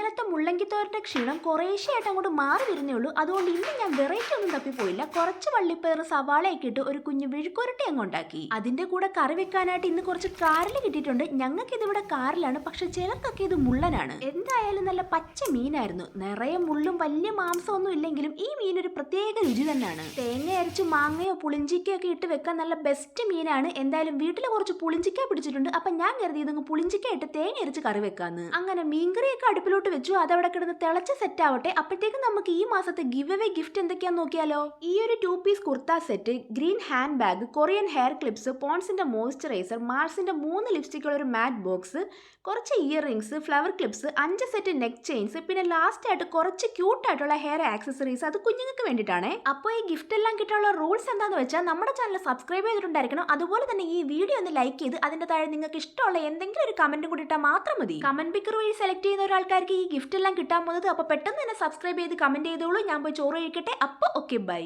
ഇന്നലത്തെ മുള്ളങ്കിത്തോരന്റെ ക്ഷീണം കുറേശ്ശെയായിട്ട് അങ്ങോട്ട് മാറി വരുന്നേ ഉള്ളൂ. അതുകൊണ്ട് ഇന്ന് ഞാൻ വെറൈറ്റി ഒന്നും തപ്പിപ്പോയില്ല. കുറച്ച് വള്ളിപ്പയർ സവാളയൊക്കെ ഇട്ട് ഒരു കുഞ്ഞു വിഴുക്കുരട്ടി അങ്ങ് ഉണ്ടാക്കി. അതിന്റെ കൂടെ കറി വെക്കാനായിട്ട് ഇന്ന് കുറച്ച് കാറിൽ കിട്ടിയിട്ടുണ്ട്. ഞങ്ങൾക്ക് ഇതിവിടെ കാറിലാണ് പക്ഷെ ചിലർക്കൊക്കെ ഇത് മുള്ളനാണ്. എന്തായാലും നല്ല പച്ച മീനായിരുന്നു. നിറയെ മുള്ളും വലിയ മാംസമൊന്നും ഇല്ലെങ്കിലും ഈ മീൻ ഒരു പ്രത്യേക രുചി തന്നെയാണ്. തേങ്ങ അരച്ച് മാങ്ങയോ പുളിഞ്ചിക്കയോ ഒക്കെ ഇട്ട് വെക്കാൻ നല്ല ബെസ്റ്റ് മീനാണ്. എന്തായാലും വീട്ടിൽ കുറച്ച് പുളിഞ്ചിക്ക പിടിച്ചിട്ടുണ്ട്. അപ്പൊ ഞാൻ കരുതി ഇതങ്ങ് പുളിഞ്ചിക്ക ഇട്ട് തേങ്ങ അരച്ച് കറി വെക്കാന്ന്. അങ്ങനെ മീൻകറിയൊക്കെ അടുപ്പിലോട്ട് വെച്ചു അതവിടെ കിടന്ന് തിളച്ച് സെറ്റ് ആവട്ടെ. അപ്പോഴത്തേക്കും നമുക്ക് ഈ മാസത്തെ ഗിവ് അവേ ഗിഫ്റ്റ് എന്തൊക്കെയാന്ന് നോക്കിയാലോ? ഈ ഒരു two piece kurta set green hand bag Korean hair clips പോൺസിന്റെ moisturiser മാർസിന്റെ മൂന്ന് ലിപ്സ്റ്റിക്കുള്ള ഒരു മാറ്റ് ബോക്സ് കുറച്ച് ഇയർ റിങ്സ് ഫ്ലവർ ക്ലിപ്സ് അഞ്ച് സെറ്റ് നെക്ക് ചെയിൻസ് പിന്നെ ലാസ്റ്റ് ആയിട്ട് കുറച്ച് ക്യൂട്ട് ആയിട്ടുള്ള ഹെയർ ആക്സസറീസ് അത് കുഞ്ഞുങ്ങൾക്ക് വേണ്ടിയിട്ടാണ്. അപ്പോൾ ഈ ഗിഫ്റ്റ് എല്ലാം കിട്ടാനുള്ള റൂൾസ് എന്താന്ന് വെച്ചാൽ നമ്മുടെ ചാനൽ സബ്സ്ക്രൈബ് ചെയ്തിട്ടുണ്ടായിരിക്കണം. അതുപോലെ തന്നെ ഈ വീഡിയോ ഒന്ന് ലൈക്ക് ചെയ്ത് അതിന്റെ താഴെ നിങ്ങൾക്ക് ഇഷ്ടമുള്ള എന്തെങ്കിലും ഒരു കമന്റ് കൂടി ഇട്ടാൽ മാത്രം മതി. കമന്റ് പിക്കർ വഴി സെലക്ട് ചെയ്യുന്ന ഒരാൾക്കാർക്ക് ഈ ഗിഫ്റ്റ് എല്ലാം കിട്ടാൻ പോകുന്നത് അപ്പോൾ പെട്ടെന്ന് തന്നെ സബ്സ്ക്രൈബ് ചെയ്ത് കമന്റ് ചെയ്തോളൂ. ഞാൻ പോയി ചോറ് കഴിക്കട്ടെ. അപ്പോൾ ഓക്കെ ബൈ